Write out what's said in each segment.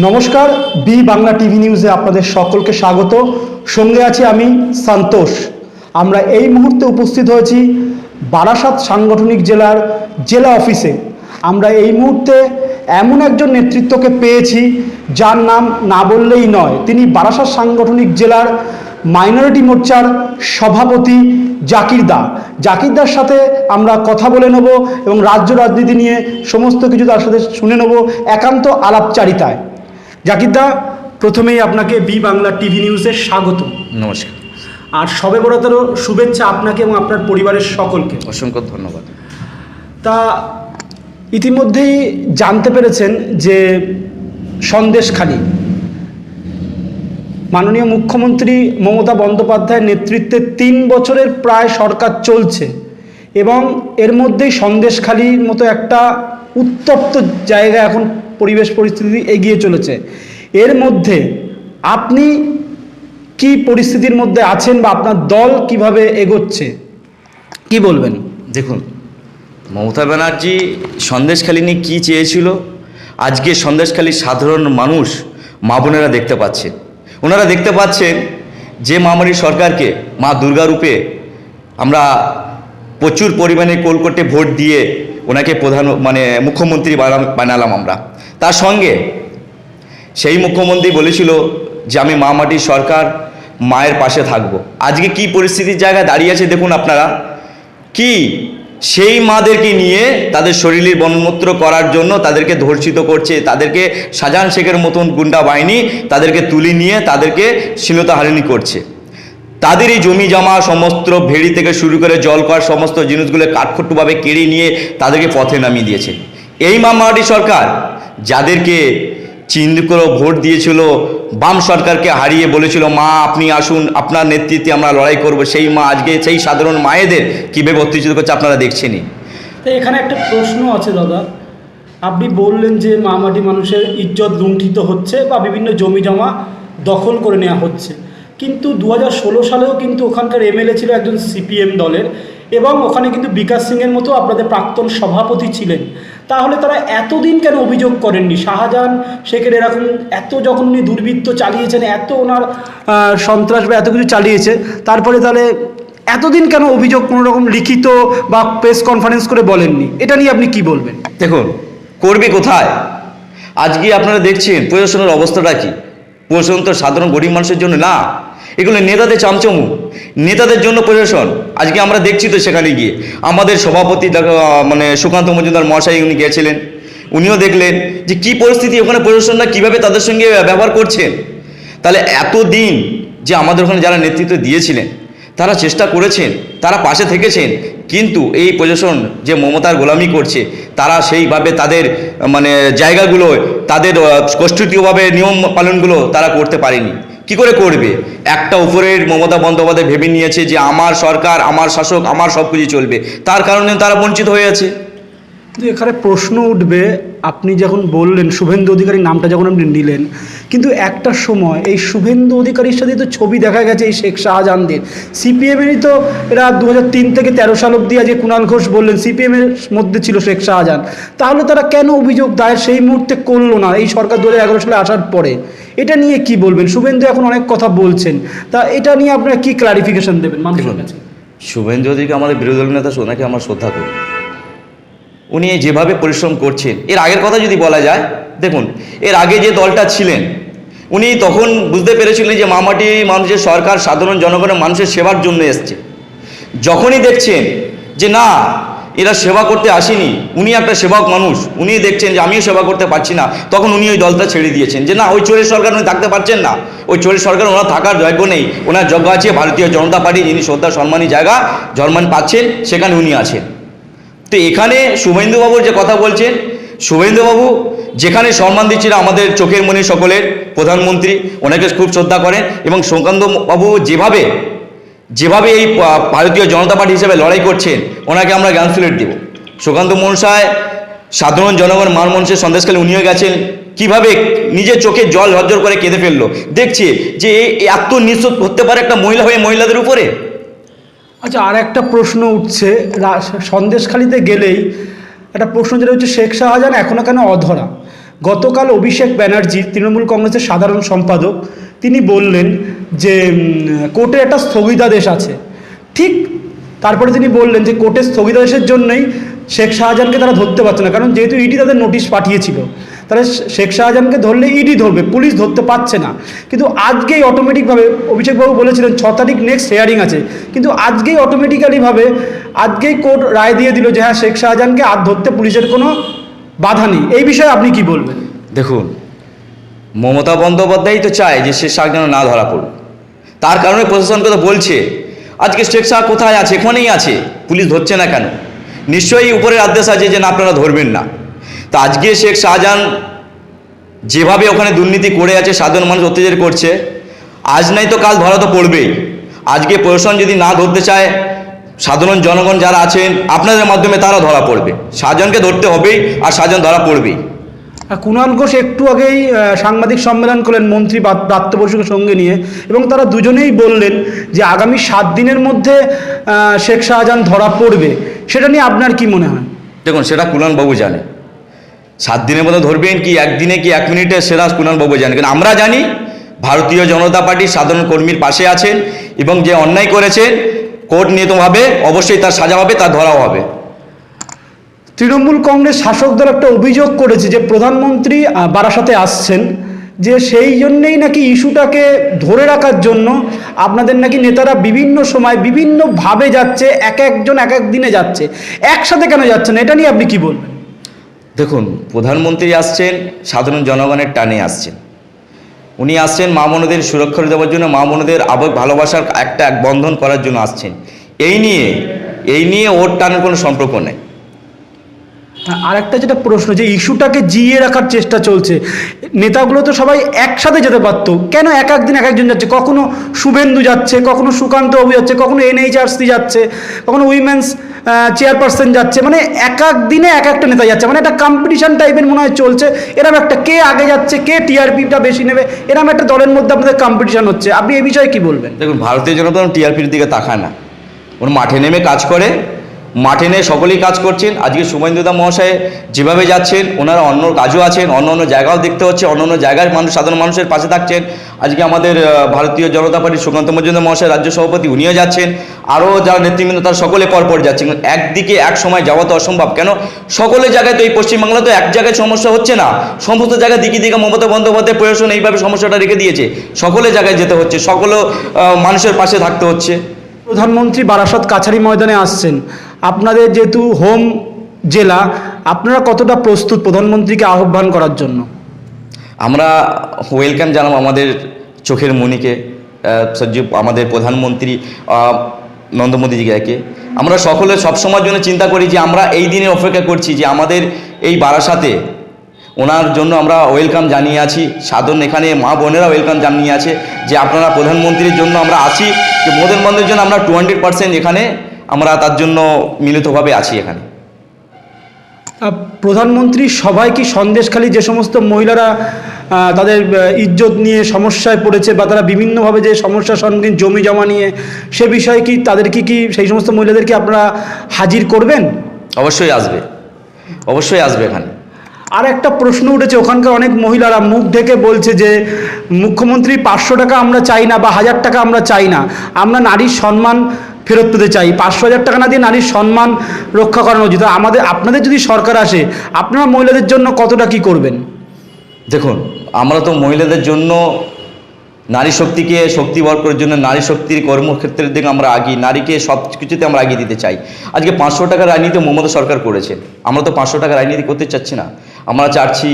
নমস্কার, B Bangla TV নিউজে আপনাদের সকলকে স্বাগত। সঙ্গে আছি আমি সন্তোষ। আমরা এই মুহূর্তে উপস্থিত হয়েছি বারাসাত সাংগঠনিক জেলার জেলা অফিসে। আমরা এই মুহূর্তে এমন একজন নেতৃত্বকে পেয়েছি, যার নাম না বললেই নয়। তিনি বারাসাত সাংগঠনিক জেলার মাইনরিটি মোর্চার সভাপতি জাকির দা। জাকির দার সাথে আমরা কথা বলে নেব এবং রাজ্য রাজনীতি নিয়ে সমস্ত কিছু তার সাথে শুনে নেব একান্ত আলাপচারিতায়। জাকিরদা প্রথমেই আপনাকে বি বাংলা টিভি নিউজে স্বাগত। নমস্কার। আর সবে বড়তেরও শুভেচ্ছা আপনাকে এবং আপনার পরিবারের সকলকে। অসংখ্য ধন্যবাদ। তা ইতিমধ্যেই জানতে পেরেছেন যে সন্দেশখালী মাননীয় মুখ্যমন্ত্রী মমতা বন্দ্যোপাধ্যায়ের নেতৃত্বে তিন বছরের প্রায় সরকার চলছে এবং এর মধ্যেই সন্দেশখালীর মতো একটা উত্তপ্ত জায়গা এখন পরিবেশ পরিস্থিতি এগিয়ে চলেছে। এর মধ্যে আপনি কি পরিস্থিতির মধ্যে আছেন বা আপনার দল কীভাবে এগোচ্ছে? কি বলবেন? দেখুন, মমতা ব্যানার্জি সন্দেশখালিনী কী চেয়েছিল? আজকে সন্দেশখালীর সাধারণ মানুষ মা বোনেরা দেখতে পাচ্ছেন ওনারা দেখতে পাচ্ছেন যে মামারি সরকারকে, মা দুর্গা রূপে আমরা প্রচুর পরিমাণে কোলকোটে ভোট দিয়ে ওনাকে প্রধান মানে মুখ্যমন্ত্রী বানালাম আমরা। তার সঙ্গে সেই মুখ্যমন্ত্রী বলেছিল যে আমি মা মাটির সরকার, মায়ের পাশে থাকব। আজকে কি পরিস্থিতির জায়গায় দাঁড়িয়ে আছে দেখুন আপনারা। কি সেই মাদেরকে নিয়ে তাদের শরীরের বনমূত্র করার জন্য তাদেরকে ধর্ষিত করছে, তাদেরকে সাজান শেখের মতন গুন্ডা বাহিনী তাদেরকে তুলে নিয়ে তাদেরকে শ্লীলতাহারিণী করছে। তাদের এই জমি জমা সমস্ত ভেড়ি থেকে শুরু করে জল কর সমস্ত জিনিসগুলো কাঠখুট্টুভাবে কেড়ে নিয়ে তাদেরকে পথে নামিয়ে দিয়েছে। এই মামাটি সরকার যাদেরকে চিহ্ন করে ভোট দিয়েছিল, বাম সরকারকে হারিয়ে বলেছিল, মা, আপনি আসুন, আপনার নেতৃত্বে আমরা লড়াই করব, সেই মা আজকে, সেই সাধারণ মায়েদের কীভাবে অত্যাচার করছে আপনারা দেখছেনই। তো এখানে একটা প্রশ্ন আছে দাদা। আপনি বললেন যে মামাটি মানুষের ইজ্জত লুণ্ঠিত হচ্ছে বা বিভিন্ন জমি জমা দখল করে নেওয়া হচ্ছে। কিন্তু দু হাজার ষোলো সালেও কিন্তু ওখানকার এমএলএ ছিল একজন সিপিএম দলের এবং ওখানে কিন্তু বিকাশ সিংয়ের মতো আপনাদের প্রাক্তন সভাপতি ছিলেন। তাহলে তারা এতদিন কেন অভিযোগ করেননি? শাহজাহান শেখের এরকম এত যখন উনি দুর্বৃত্ত চালিয়েছেন, এত ওনার সন্ত্রাস বা এত কিছু চালিয়েছে, তারপরে তাহলে এতদিন কেন অভিযোগ কোনো রকম লিখিত বা প্রেস কনফারেন্স করে বলেননি? এটা নিয়ে আপনি কি বলবেন? দেখুন করবে কোথায়? আজকে আপনারা দেখছেন প্রশাসনের অবস্থাটা কি? প্রশাসন তো সাধারণ গরিব মানুষের জন্য না। এগুলো নেতাদের চামচমু, নেতাদের জন্য প্রশাসন। আজকে আমরা দেখছি তো সেখানে গিয়ে। আমাদের সভাপতি মানে সুকান্ত মজুমদার মহাশয় উনি গিয়েছিলেন। উনিও দেখলেন যে কি পরিস্থিতি ওখানে প্রশাসনরা কীভাবে তাদের সঙ্গে ব্যবহার করছেন। তাহলে এতদিন যে আমাদের ওখানে যারা নেতৃত্ব দিয়েছিলেন, তারা চেষ্টা করেছেন, তারা পাশে থেকেছেন, কিন্তু এই প্রশাসন যে মমতার গোলামি করছে, তারা সেইভাবে তাদের মানে জায়গাগুলো, তাদের কষ্টীয়ভাবে নিয়ম পালনগুলো তারা করতে পারেনি। কি করে করবে? একটা উপরের মমতা বন্দ্যোপাধ্যায় ভেবে নিয়েছে যে আমার সরকার, আমার শাসক, আমার সব কিছু চলবে। তার কারণে তারা বঞ্চিত হয়ে আছে। কিন্তু এখানে প্রশ্ন উঠবে আপনি যখন বললেন শুভেন্দু অধিকারীর নামটা যখন আপনি নিলেন কিন্তু একটা সময় এই শুভেন্দু অধিকারীর সাথে তো ছবি দেখা গেছে এই শেখ শাহজাহানদের। সিপিএমেরই তো এরা দু তিন থেকে তেরো সাল অব্দি আজকে কুণাল ঘোষ বললেন সিপিএমের মধ্যে ছিল শেখ শাহজাহান। তাহলে তারা কেন অভিযোগ দায়ের সেই মুহূর্তে করল না এই সরকার দু এগারো সালে আসার পরে? এটা নিয়ে কি বলবেন? শুভেন্দু এখন অনেক কথা বলছেন। তা এটা নিয়ে আপনারা কি ক্লারিফিকেশন দেবেন মানুষের কাছে শুভেন্দু অধিকারী আমাদের বিরোধী দল নেতা ওনাকে আমার শ্রদ্ধা করি। উনি যেভাবে পরিশ্রম করছেন। এর আগের কথা যদি বলা যায়, দেখুন, এর আগে যে দলটা ছিলেন, উনি তখন বুঝতে পেরেছিলেন যে মামাটি মানুষের সরকার, সাধারণ জনগণের মানুষের সেবার জন্য এসছে। যখনই দেখছেন যে না, এরা সেবা করতে আসেনি, উনি একটা সেবক মানুষ উনি দেখছেন যে আমিও সেবা করতে পারছি না, তখন উনি ওই দলটা ছেড়ে দিয়েছেন যে না, ওই চোরের সরকার উনি থাকতে পারছেন না। ওই চোরের সরকার ওনার থাকার যোগ্য নেই। ওনার যোগ্য আছে ভারতীয় জনতা পার্টি, যিনি শ্রদ্ধা, সম্মানী জায়গা জন্মান পাচ্ছেন, সেখানে উনি আছেন। তো এখানে শুভেন্দুবাবুর যে কথা বলছেন, শুভেন্দুবাবু, যেখানে সম্মান দিচ্ছিল আমাদের চোখের মনে সকলের, প্রধানমন্ত্রী, ওনাকে খুব শ্রদ্ধা করেন এবং সুকান্ত বাবু যেভাবে যেভাবে এই ভারতীয় জনতা পার্টি হিসেবে লড়াই করছেন, ওনাকে আমরা জ্ঞান ফিলেট দেব। সুকান্ত মনসায়, সাধারণ জনগণ মান মানুষের সন্দেশকালে উনিও গেছেন, কীভাবে নিজের চোখে জল ঝরঝর করে কেঁদে ফেলল। দেখছে যে এত নিঃস্ব হতে পারে একটা মহিলা হয়ে মহিলাদের উপরে? আচ্ছা আর একটা প্রশ্ন উঠছে। সন্দেশখালিতে গেলেই একটা প্রশ্ন যেটা হচ্ছে, শেখ শাহজাহান এখনও কেন অধরা? গতকাল অভিষেক ব্যানার্জি, তৃণমূল কংগ্রেসের সাধারণ সম্পাদক, তিনি বললেন যে কোর্টে একটা স্থগিতাদেশ আছে। ঠিক তারপরে তিনি বললেন যে, কোর্টের স্থগিতাদেশের জন্যই শেখ শাহজাহানকে তারা ধরতে পারছে না, কারণ যেহেতু ইডি তাদের নোটিশ পাঠিয়েছিল। তাহলে শেখ শাহজাহানকে ধরলে ইডি ধরবে, পুলিশ ধরতে পারছে না। কিন্তু আজকেই অটোমেটিকভাবে অভিষেকবাবু বলেছিলেন, ছ তারিখ নেক্সট হেয়ারিং আছে। কিন্তু আজকেই অটোমেটিক্যালিভাবে আজকেই কোর্ট রায় দিয়ে দিল যে হ্যাঁ শেখ শাহজাহানকে আর ধরতে পুলিশের কোনো বাধা নেই। এই বিষয়ে আপনি কি বলবেন? দেখুন, মমতা বন্দ্যোপাধ্যায় তো চায় যে শেখ শাহ না ধরা পড়ুক। তার কারণে প্রশাসনকে তো বলছে, আজকে শেখ শাহ কোথায় আছে, এখানেই আছে, পুলিশ ধরছে না কেন? নিশ্চয়ই উপরের আদেশ আছে যে না, আপনারা ধরবেন না। তো আজকে শেখ শাহজাহান যেভাবে ওখানে দুর্নীতি করে আছে, সাধারণ মানুষ অত্যাচার করছে, আজ নাই তো কাল ধরা তো পড়বেই। আজকে প্রশাসন যদি না ধরতে চায়, সাধারণ জনগণ যারা আছেন, আপনাদের মাধ্যমে তারা ধরা পড়বে। শাহজাহানকে ধরতে হবেই, আর শাহজাহান ধরা পড়বেই। কুণাল ঘোষ একটু আগেই সাংবাদিক সম্মেলন করলেন মন্ত্রী ব্রাত- ব্রাত্য বসুকে সঙ্গে নিয়ে, এবং তারা দুজনেই বললেন যে আগামী সাত দিনের মধ্যে শেখ শাহজাহান ধরা পড়বে। সেটা নিয়ে আপনার কি মনে হয়? দেখুন সেটা কুণালবাবু জানে। সাত দিনের মধ্যে ধরবেন কি একদিনে কি এক মিনিটে সেটা কুণালবাবু জানে। কিন্তু আমরা জানি ভারতীয় জনতা পার্টির সাধারণ কর্মীর পাশে আছেন এবং যে অন্যায় করেছেন কোর্ট নিয়তভাবে অবশ্যই তার সাজা হবে তার ধরাও হবে। তৃণমূল কংগ্রেস শাসক দল একটা অভিযোগ করেছে যে প্রধানমন্ত্রী বারাসাতে আসছেন। যে সেই জন্যেই নাকি ইস্যুটাকে ধরে রাখার জন্য আপনাদের নাকি নেতারা বিভিন্ন সময় বিভিন্নভাবে যাচ্ছে, এক একজন এক এক দিনে যাচ্ছে। একসাথে কেন যাচ্ছেন? এটা নিয়ে আপনি কি বলবেন? দেখুন, প্রধানমন্ত্রী আসছেন, সাধারণ জনগণের টানে আসছেন। উনি আসছেন মা বোনদের সুরক্ষা দেওয়ার জন্য, মা বোনদের আবেগ ভালোবাসার একটা এক বন্ধন করার জন্য আসছেন। এই নিয়ে এই নিয়ে ওর টানের কোনো সম্পর্ক নেই। আরেকটা যেটা প্রশ্ন, যে ইস্যুটাকে জিয়ে রাখার চেষ্টা চলছে। নেতাগুলো তো সবাই একসাথে যেতে পারতো। কেন এক এক দিন এক একজন যাচ্ছে? কখনো শুভেন্দু যাচ্ছে, কখনো সুকান্ত বাবু যাচ্ছে, কখনো এনএইচআরসি যাচ্ছে, কখনো উইমেন্স চেয়ারপারসন যাচ্ছে। মানে এক এক দিনে এক একটা নেতা যাচ্ছে। মানে একটা কম্পিটিশন টাইপের মনে হয় চলছে। এরকম একটা কে আগে যাচ্ছে, কে টিআরপিটা বেশি নেবে? এরকম একটা দলের মধ্যে আপনাদের কম্পিটিশন হচ্ছে। আপনি এই বিষয়ে কি বলবেন? দেখুন, ভারতীয় জনতা টিআরপির দিকে তাকায় না। ওর মাঠে নেমে কাজ করে মাঠে নেমে সকলেই কাজ করছেন। আজকে শুভেন্দুদা মহাশয় যেভাবে যাচ্ছেন, ওনারা অন্য কাজও আছেন, অন্য অন্য জায়গাও দেখতে হচ্ছে, অন্য অন্য জায়গায় মানুষ, সাধারণ মানুষের পাশে থাকছেন। আজকে আমাদের ভারতীয় জনতা পার্টির সুকান্ত মজুমদার মহাশয়, রাজ্য সভাপতি, উনিও যাচ্ছেন। আরও যারা নেতৃবৃন্দ, তারা সকলে পরপর যাচ্ছেন। একদিকে এক সময় যাওয়া তো অসম্ভব। কেন? সকলের জায়গায় তো এই পশ্চিমবাংলা তো এক জায়গায় সমস্যা হচ্ছে না। সমস্ত জায়গায় দিকে দিকে মমতা বন্দ্যোপাধ্যায় প্রশাসন এইভাবে সমস্যাটা রেখে দিয়েছে। সকলে জায়গায় যেতে হচ্ছে। সকলে মানুষের পাশে থাকতে হচ্ছে। প্রধানমন্ত্রী বারাসত কাছারি ময়দানে আসছেন। আপনাদের যেহেতু হোম জেলা আপনারা কতটা প্রস্তুত প্রধানমন্ত্রীকে আহ্বান করার জন্য? আমরা ওয়েলকাম জানাব আমাদের চোখের মণিকে আহ, সজ্জীব আমাদের প্রধানমন্ত্রী নরেন্দ্র আমরা সকলে সবসময়ের জন্য চিন্তা করি যে আমরা এই দিনে অপেক্ষা করছি যে আমাদের এই বারাসাতে ওনার জন্য আমরা ওয়েলকাম জানিয়ে আছি। সাধারণ এখানে মা বোনেরা ওয়েলকাম জানিয়ে আছে যে আপনারা প্রধানমন্ত্রীর জন্য আমরা আছি যে মোদের বন্ধের জন্য আমরা টু হান্ড্রেড পার্সেন্ট এখানে আমরা তার জন্য মিলিতভাবে আছি এখানে। প্রধানমন্ত্রী সবাই কি সন্দেশখালী যে সমস্ত মহিলারা তাদের ইজ্জত নিয়ে সমস্যায় পড়েছে বা তারা বিভিন্নভাবে যে সমস্যার সম্মুখীন জমি জমা নিয়ে সে বিষয়ে কি তাদেরকে কি সেই সমস্ত মহিলাদেরকে আপনারা হাজির করবেন? অবশ্যই আসবে। অবশ্যই আসবে এখানে। আর একটা প্রশ্ন উঠেছে, ওখানকার অনেক মহিলারা মুখ ঢেকে বলছে যে, মুখ্যমন্ত্রী পাঁচশো টাকা আমরা চাই না বা হাজার টাকা আমরা চাই না, আমরা নারীর সম্মান ফেরত পেতে চাই, পাঁচশো হাজার টাকা না দিয়ে নারীর সম্মান রক্ষা করানো উচিত। আমাদের, আপনাদের যদি সরকার আসে, আপনারা মহিলাদের জন্য কতটা কি করবেন? দেখুন, আমরা তো মহিলাদের জন্য নারী শক্তিকে শক্তিবর করার জন্য নারী শক্তির কর্মক্ষেত্রের দিকে আমরা আগিয়ে নারীকে সব কিছুতে আমরা এগিয়ে দিতে চাই। আজকে পাঁচশো টাকার রাজনীতি মমতা সরকার করেছে, আমরা তো পাঁচশো টাকা রাজনীতি করতে চাচ্ছি না। আমরা চাচ্ছি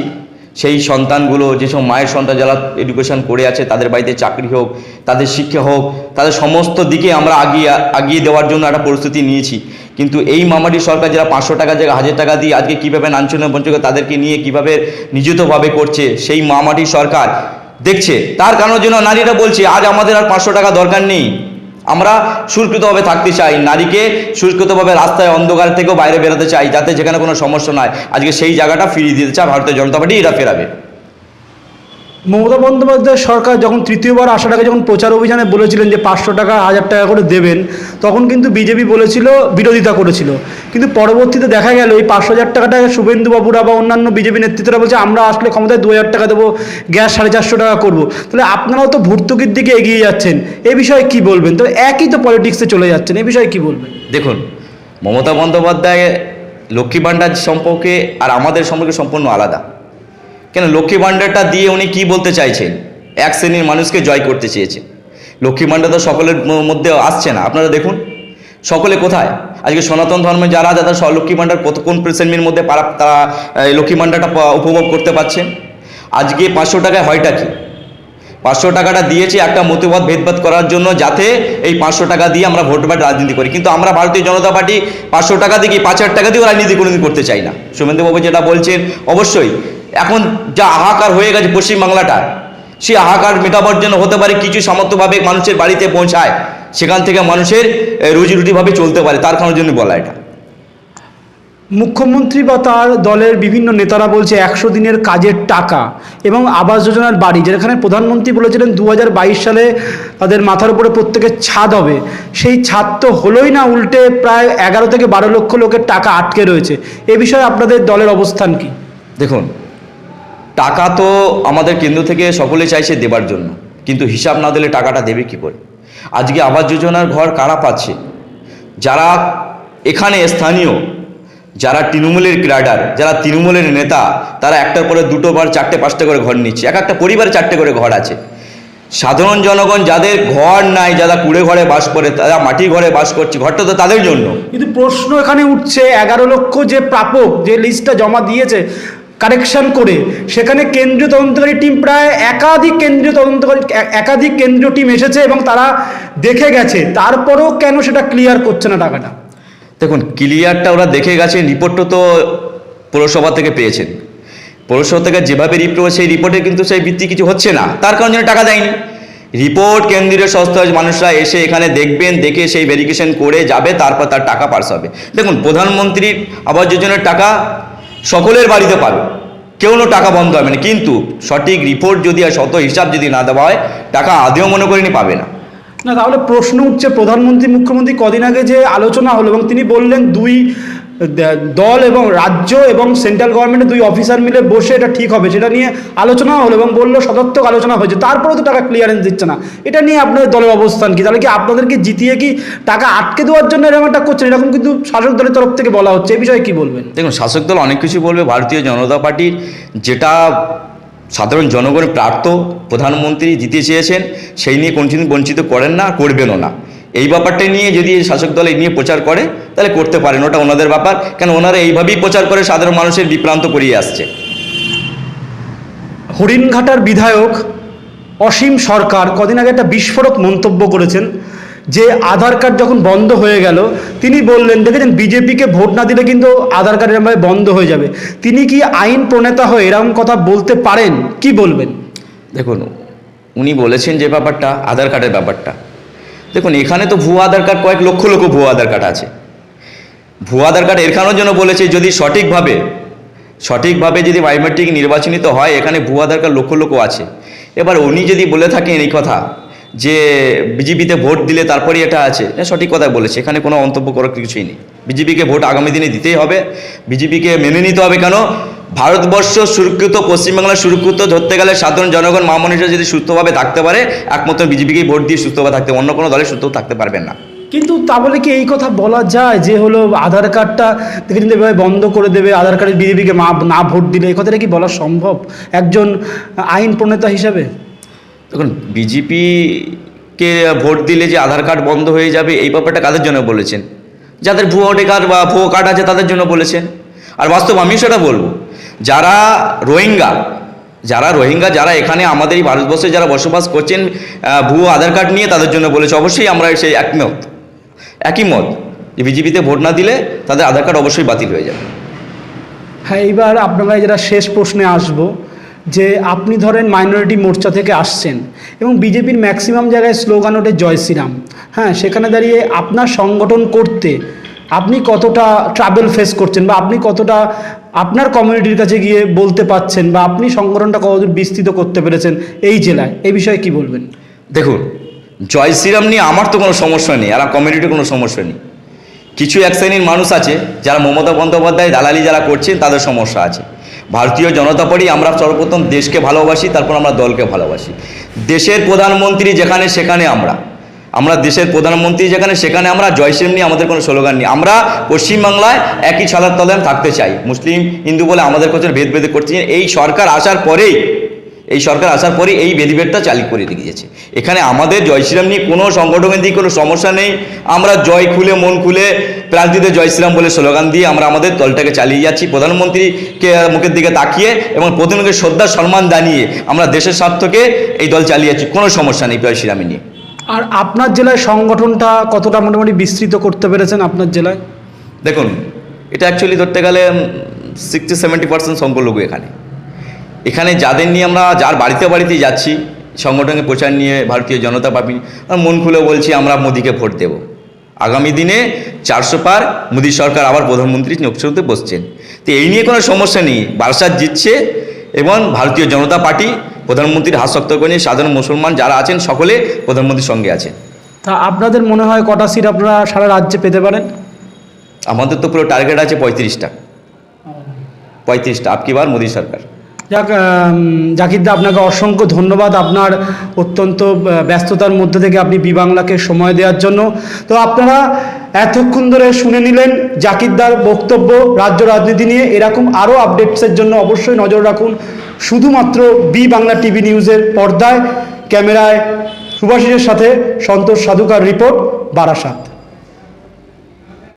সেই সন্তানগুলো যেসব মায়ের সন্তান যারা এডুকেশন করে আছে, তাদের বাড়িতে চাকরি হোক, তাদের শিক্ষা হোক, তাদের সমস্ত দিকে আমরা আগিয়ে আগিয়ে দেওয়ার জন্য একটা প্রস্তুতি নিয়েছি। কিন্তু এই মামাটি সরকার যারা পাঁচশো টাকা জায়গায় হাজার টাকা দিয়ে আজকে কীভাবে নাঞ্চন্য বঞ্চক তাদেরকে নিয়ে কীভাবে নিযুতভাবে করছে, সেই মামাটি সরকার দেখছে। তার কারণের জন্য নারীরা বলছে, আজ আমাদের আর পাঁচশো টাকা দরকার নেই। আমরা সুরক্ষিতভাবে থাকতে চাই। নারীকে সুরক্ষিতভাবে রাস্তায় অন্ধকার থেকেও বাইরে বেরোতে চাই, যাতে যেখানে কোনো সমস্যা নয় আজকে সেই জায়গাটা ফিরিয়ে দিতে চায় ভারতীয় জনতা পার্টি এরা ফেরাবে। মমতা বন্দ্যোপাধ্যায় সরকার যখন তৃতীয়বার আসার যখন প্রচার অভিযানে বলেছিলেন যে পাঁচশো টাকা, হাজার টাকা করে দেবেন, তখন কিন্তু বিজেপি বলেছিল, বিরোধিতা করেছিল। কিন্তু পরবর্তীতে দেখা গেল, এই পাঁচশো হাজার টাকাটা শুভেন্দুবাবুরা বা অন্যান্য বিজেপি নেতৃত্বরা বলছে, আমরা আসলে ক্ষমতায় দু হাজার টাকা দেবো, গ্যাস সাড়ে চারশো টাকা করব। তাহলে আপনারাও তো ভর্তুকির দিকে এগিয়ে যাচ্ছেন। এ বিষয়ে কি বলবেন? তো একই তো পলিটিক্সে চলে যাচ্ছেন, এ বিষয়ে কি বলবেন? দেখুন, মমতা বন্দ্যোপাধ্যায় লক্ষ্মী ভাণ্ডার সম্পর্কে আর আমাদের সম্পর্কে সম্পূর্ণ আলাদা। কেন? লক্ষ্মী ভাণ্ডারটা দিয়ে উনি কি বলতে চাইছেন? এক শ্রেণির মানুষকে জয় করতে চেয়েছেন লক্ষ্মী ভাণ্ডার তো সকলের মধ্যে আসছে না। আপনারা দেখুন, সকলে কোথায়? আজকে সনাতন ধর্মে যারা যারা লক্ষ্মী ভাণ্ডার কত, কোন শ্রেণির মধ্যে পারা, তারা লক্ষ্মী ভাণ্ডারটা উপভোগ করতে পারছেন? আজকে পাঁচশো টাকায় হয়টা কি? পাঁচশো টাকাটা দিয়েছে একটা মতবাদ ভেদভাদ করার জন্য যাতে এই পাঁচশো টাকা দিয়ে আমরা ভোট বাট রাজনীতি করি। কিন্তু আমরা ভারতীয় জনতা পার্টি পাঁচশো টাকা দিয়ে কি পাঁচ হাজার টাকা দিয়েও রাজনীতি কোনোদিন করতে চাই না? শুভেন্দুবাবু যেটা বলছেন, অবশ্যই। এখন যা হাহাকার হয়ে গেছে পশ্চিমবাংলাটা সেই হাহাকার মেটাবার জন্য হতে পারে কিছু সামর্থ্যভাবে মানুষের বাড়িতে পৌঁছায় সেখান থেকে মানুষের রুজি রুটিভাবে চলতে পারে তার কারণের জন্য বলা এটা। মুখ্যমন্ত্রী বা তার দলের বিভিন্ন নেতারা বলছে একশো দিনের কাজের টাকা এবং আবাস যোজনার বাড়ি যেখানে প্রধানমন্ত্রী বলেছিলেন দু হাজার বাইশ সালে তাদের মাথার উপরে প্রত্যেকের ছাদ হবে। সেই ছাদ তো হলোই না উল্টে প্রায় এগারো থেকে বারো লক্ষ লোকের টাকা আটকে রয়েছে। এ বিষয়ে আপনাদের দলের অবস্থান কি? দেখুন টাকা তো আমাদের কেন্দ্র থেকে সকলে চাইছে দেবার জন্য। কিন্তু হিসাব না দিলে টাকাটা দেবে কি করে? আজকে আবাস যোজনার ঘর কারা পাচ্ছে? যারা এখানে স্থানীয়, যারা তৃণমূলের ক্যাডার যারা তৃণমূলের নেতা, তারা একটার পরে দুটো বার, চারটে, পাঁচটা করে ঘর নিচ্ছে। এক একটা পরিবারে চারটে করে ঘর আছে। সাধারণ জনগণ যাদের ঘর নাই, যারা কুড়ে ঘরে বাস করে, তারা মাটি ঘরে বাস করছে, ঘরটা তো তাদের জন্য। কিন্তু প্রশ্ন এখানে উঠছে, এগারো লক্ষ যে প্রাপক, যে লিস্টটা জমা দিয়েছে কারেকশন করে। সেখানে কেন্দ্রীয় তদন্তকারী টিম প্রায় একাধিক কেন্দ্রীয় তদন্তকারী, একাধিক কেন্দ্রীয় টিম এসেছে এবং তারা দেখে গেছে। তারপরেও কেন সেটা ক্লিয়ার করছে না টাকাটা? দেখুন, ক্লিয়ারটা ওরা দেখে গেছেন রিপোর্টটা তো পৌরসভা থেকে পেয়েছেন। পৌরসভা থেকে যেভাবে রিপোর্ট সেই রিপোর্টে কিন্তু সেই ভিত্তি কিছু হচ্ছে না। তার কারণ টাকা দেয়নি। রিপোর্ট কেন্দ্রীয় সংস্থা মানুষরা এসে এখানে দেখবেন, দেখে সেই ভেরিফিকেশন করে যাবে, তারপর তার টাকা পাস হবে। দেখুন, প্রধানমন্ত্রীর আবাস যোজনার টাকা সকলের বাড়িতে পাবে। কেউ টাকা বন্ধ হবে না। কিন্তু সঠিক রিপোর্ট যদি আর শত হিসাব যদি না দেওয়া হয়, টাকা আদেও মনে করিনি পাবে না। না, তাহলে প্রশ্ন উঠছে, প্রধানমন্ত্রী, মুখ্যমন্ত্রী কদিন আগে যে আলোচনা হলো এবং তিনি বললেন দুই দল এবং রাজ্য এবং সেন্ট্রাল গভর্নমেন্টের দুই অফিসার মিলে বসে এটা ঠিক হবে। সেটা নিয়ে আলোচনা হলো এবং বলল সদর্থক আলোচনা হয়েছে। তারপরেও তো টাকা ক্লিয়ারেন্স দিচ্ছে না। এটা নিয়ে আপনাদের দলের অবস্থান কি? তাহলে কি আপনাদেরকে জিতিয়ে কি টাকা আটকে দেওয়ার জন্য এরকম একটা করছেন এরকম কিন্তু শাসক দলের তরফ থেকে বলা হচ্ছে। এই বিষয়ে কি বলবেন? দেখুন, শাসক দল অনেক কিছু বলবে। ভারতীয় জনতা পার্টির যেটা সাধারণ জনগণের প্রার্থ, প্রধানমন্ত্রী জিতে চেয়েছেন, সেই নিয়ে কোনদিন বঞ্চিত করেন না, করবেনও না। এই ব্যাপারটা নিয়ে যদি এই শাসক দল এই নিয়ে প্রচার করে তাহলে করতে পারেন ওটা ওনাদের ব্যাপার। কেন ওনারা এইভাবেই প্রচার করে সাধারণ মানুষের বিভ্রান্ত করিয়ে আসছে। হরিণঘাটার বিধায়ক অসীম সরকার কদিন আগে একটা বিস্ফোরক মন্তব্য করেছেন যে আধার কার্ড যখন বন্ধ হয়ে গেল তিনি বললেন দেখেছেন বিজেপিকে ভোট না দিলে কিন্তু আধার কার্ড এরমভাবে বন্ধ হয়ে যাবে। তিনি কি আইন প্রণেতা হয়ে এরকম কথা বলতে পারেন? কি বলবেন? দেখুন উনি বলেছেন যে ব্যাপারটা আধার কার্ডের ব্যাপারটা। দেখুন, এখানে তো ভুয়া আধার কার্ড, কয়েক লক্ষ লক্ষ ভুয়া আধার কার্ড আছে। ভুয়া আধার কার্ড কারণের জন্য বলেছে, যদি সঠিকভাবে সঠিকভাবে যদি বায়োমেট্রিক নির্বাচনিত হয়, এখানে ভুয়া আধার কার্ড লক্ষ লক্ষ আছে। এবার উনি যদি বলে থাকেন এই কথা, যে বিজেপিতে ভোট দিলে তারপরেই এটা আছে সঠিক কথা বলেছে, এখানে কোনো মন্তব্য করার কিছুই নেই। বিজেপিকে ভোট আগামী দিনে দিতেই হবে, বিজেপিকে মেনে নিতে হবে কেন? ভারতবর্ষ সুরক্ষিত পশ্চিমবাংলা সুরক্ষিত ধরতে গেলে সাধারণ জনগণ মা মনীষরা যদি সুস্থভাবে থাকতে পারে একমাত্র বিজেপিকেই ভোট দিয়ে সুস্থভাবে থাকতে অন্য কোনো দলে সুস্থ থাকতে পারবেন না। কিন্তু তা বলে কি এই কথা বলা যায় যে হলো আধার কার্ডটা দেখেছেন এভাবে বন্ধ করে দেবে আধার কার্ডের বিজেপিকে মা না ভোট দিলে? এই কথাটা কি বলা সম্ভব? একজন আইন প্রণেতা হিসাবে? দেখুন বিজেপিকে ভোট দিলে যে আধার কার্ড বন্ধ হয়ে যাবে এই ব্যাপারটা কাদের জন্য বলেছেন? যাদের ভুয়ো কার্ড বা ভুয়ো কার্ড আছে তাদের জন্য বলেছেন। আর বাস্তব আমি সেটা বলব। যারা রোহিঙ্গা যারা রোহিঙ্গা, যারা এখানে আমাদের এই ভারতবর্ষে যারা বসবাস করছেন ভুয়ো আধার কার্ড নিয়ে তাদের জন্য বলেছে, অবশ্যই আমরা সেই একমত একই মত যে বিজেপিতে ভোট না দিলে তাদের আধার কার্ড অবশ্যই বাতিল হয়ে যাবে। হ্যাঁ এইবার আপনারা যেটা শেষ প্রশ্নে আসব, যে আপনি ধরেন মাইনরিটি মোর্চা থেকে আসছেন এবং বিজেপির ম্যাক্সিমাম জায়গায় স্লোগান ওঠে জয় শ্রীরাম। হ্যাঁ সেখানে দাঁড়িয়ে আপনার সংগঠন করতে আপনি কতটা ট্রাভেল ফেস করছেন বা আপনি কতটা আপনার কমিউনিটির কাছে গিয়ে বলতে পাচ্ছেন বা আপনি সংগঠনটা কতদূর বিস্তৃত করতে পেরেছেন এই জেলায়, এই বিষয়ে কি বলবেন? দেখুন, জয় শ্রীরাম নিয়ে আমার তো কোনো সমস্যা নেই, আর কমিউনিটির কোনো সমস্যা নেই। কিছু এক শ্রেণির মানুষ আছে, যারা মমতা বন্দ্যোপাধ্যায়, দালালি যারা করছেন, তাদের সমস্যা আছে। ভারতীয় জনতা পার্টি, আমরা সর্বপ্রথম দেশকে ভালোবাসি, তারপর আমরা দলকে ভালোবাসি। দেশের প্রধানমন্ত্রী যেখানে সেখানে আমরা। আমরা দেশের প্রধানমন্ত্রী যেখানে, সেখানে আমরা জয় শ্রীরাম নিয়ে আমাদের কোনো স্লোগান নেই। আমরা পশ্চিমবাংলায় একই ছালার তলে থাকতে চাই। মুসলিম, হিন্দু বলে আমাদের কাছে ভেদ ভেদ করতে এই সরকার আসার পরেই, এই সরকার আসার পরে এই বেদিবেদটা চালু করে দিয়েছে। এখানে আমাদের জয় শ্রীরাম নিয়ে কোনো সংগঠনের দিকে কোনো সমস্যা নেই। আমরা জয় খুলে, মন খুলে প্রান্তিতে জয় শ্রীরাম বলে স্লোগান দিয়ে আমরা আমাদের দলটাকে চালিয়ে যাচ্ছি। প্রধানমন্ত্রীকে মুখের দিকে তাকিয়ে এবং প্রধানমন্ত্রীকে শ্রদ্ধা, সম্মান জানিয়ে আমরা দেশের স্বার্থকে এই দল চালিয়ে যাচ্ছি। কোনো সমস্যা নেই জয় শ্রীরামে নিয়ে। আর আপনার জেলায় সংগঠনটা কতটা মোটামুটি বিস্তৃত করতে পেরেছেন আপনার জেলায়? দেখুন, এটা অ্যাকচুয়ালি ধরতে গেলে সিক্সটি সেভেন্টি পার্সেন্ট সংখ্যালঘু এখানে। এখানে যাদের নিয়ে আমরা যার বাড়িতে বাড়িতে যাচ্ছি সংগঠনের প্রচার নিয়ে ভারতীয় জনতা পার্টি মন খুলে বলছি আমরা মোদিকে ভোট দেব। আগামী দিনে চারশো পার মোদী সরকার আবার প্রধানমন্ত্রী লোকসভাতে বসছেন। তো এই নিয়ে কোনো সমস্যা নেই। বারাসাত জিতছে এবং ভারতীয় জনতা পার্টি প্রধানমন্ত্রীর হাত শক্ত করে নিয়ে সাধারণ মুসলমান যারা আছেন সকলে প্রধানমন্ত্রীর সঙ্গে আছেন তা আপনাদের মনে হয় কটা সিট আপনারা সারা রাজ্যে পেতে পারেন? আমাদের তো পুরো টার্গেট আছে পঁয়ত্রিশটা। পঁয়ত্রিশটা আপকি বার মোদী সরকার। যাক জাকিরদা আপনাকে অসংখ্য ধন্যবাদ আপনার অত্যন্ত ব্যস্ততার মধ্যে থেকে আপনি বি বাংলাকে সময় দেওয়ার জন্য। তো আপনারা এতক্ষণ ধরে শুনে নিলেন জাকিরদার বক্তব্য রাজ্য রাজনীতি নিয়ে। এরকম আরও আপডেটসের জন্য অবশ্যই নজর রাখুন শুধুমাত্র বি বাংলা টিভি নিউজের পর্দায়। ক্যামেরায় সুভাষিসের সাথে সন্তোষ সাধুকার রিপোর্ট বারাসাত।